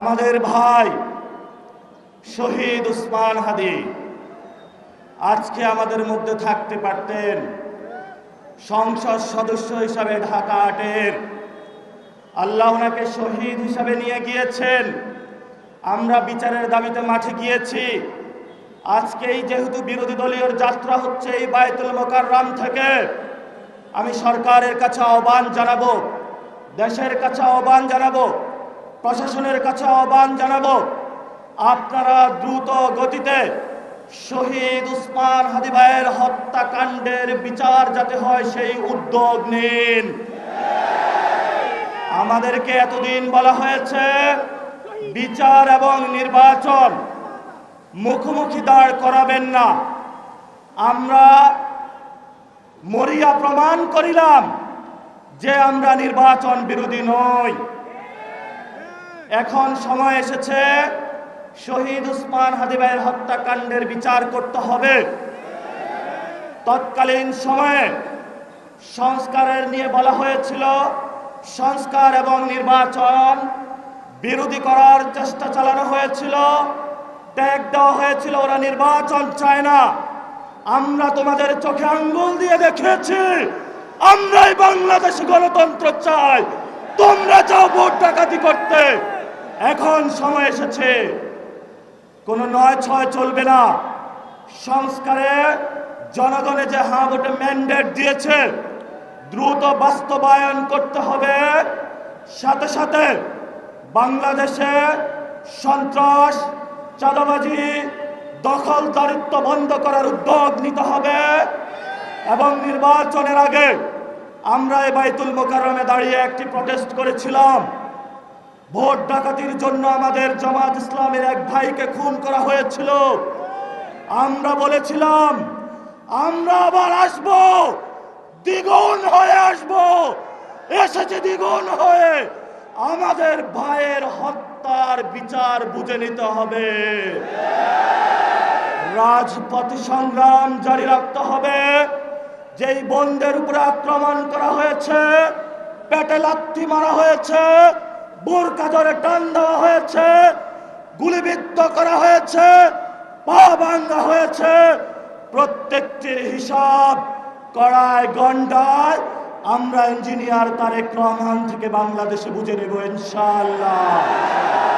আমাদের ভাই শহীদ উসমান হাদি আজকে আমাদের মধ্যে থাকতে পারতেন সংসদ সদস্য হিসাবে ঢাকা আটের। আল্লাহ ওনাকে শহীদ হিসাবে নিয়ে গিয়েছেন। আমরা বিচারের দাবিতে মাঠে গিয়েছি। আজকেই যেহেতু বিরোধী দলীয় যাত্রা হচ্ছে এই বায়তুল মোকাররাম থেকে, আমি সরকারের কাছে আহ্বান জানাব, দেশের কাছে আহ্বান জানাব প্রশাসনের কাছে আহ্বান জানাব, আপনারা দ্রুত গতিতে শহীদ উসমান হাদি ভাইয়ের হত্যাকাণ্ডের বিচার যাতে হয় সেই উদ্যোগ নিন। আমাদেরকে এতদিন বলা হয়েছে, বিচার এবং নির্বাচন মুখোমুখি দাঁড় করাবেন না। আমরা মরিয়া প্রমাণ করিলাম যে আমরা নির্বাচন বিরোধী নই। এখন সময় এসেছে শহীদ উসমান হাদিবাইয়ের হত্যাকাণ্ডের বিচার করতে হবে। তৎকালীন সময়ে সংস্কারের নিয়ে বলা হয়েছিল, সংস্কার এবং নির্বাচন বিরোধী করার চেষ্টা চালানো হয়েছিল, ট্যাগ দেওয়া হয়েছিল, ওরা নির্বাচন চায় না। আমরা তোমাদের চোখে আঙ্গুল দিয়ে দেখেছি, আমরাই বাংলাদেশ গণতন্ত্র চাই। তোমরা চাও ভোট ডাকাতি করতে। এখন সময় এসেছে। কোনো নয় ছয় চলবে না। সংস্কারে জনগণে যে হা ভোটে ম্যান্ডেট দিয়েছে, দ্রুত বাস্তবায়ন করতে হবে। সাথে সাথে বাংলাদেশে সন্ত্রাস, চাঁদাবাজি, দখল দারিত্ব বন্ধ করার উদ্যোগ নিতে হবে এবং নির্বাচনের আগে আমরা এই বাইতুল মোকাররমে দাঁড়িয়ে একটি প্রটেস্ট করেছিলাম। ভোট ডাকাতির জন্য আমাদের জামাত ইসলামের এক ভাইকে খুন করা হয়েছিল। আমরা বলেছিলাম, আমরা আবার আসব। দ্বিগুণ হয়ে আসব। এসেছে দ্বিগুণ হয়ে। আমাদের ভাইয়ের হত্যার বিচার বুঝে নিতে হবে। রাজপথ সংগ্রাম জারি রাখতে হবে। যেই বন্ধের উপরে আক্রমণ করা হয়েছে, পেটে লাথি মারা হয়েছে বোরকা ধরে টান দেওয়া হয়েছে, গুলিবিদ্ধ করা হয়েছে, পা ভাঙ্গা হয়েছে। প্রত্যেকটির হিসাব কড়ায় গন্ডায়। আমরা ইঞ্জিনিয়ার তারেক রহমান থেকে বাংলাদেশে বুঝে নেব ইনশাআল্লাহ।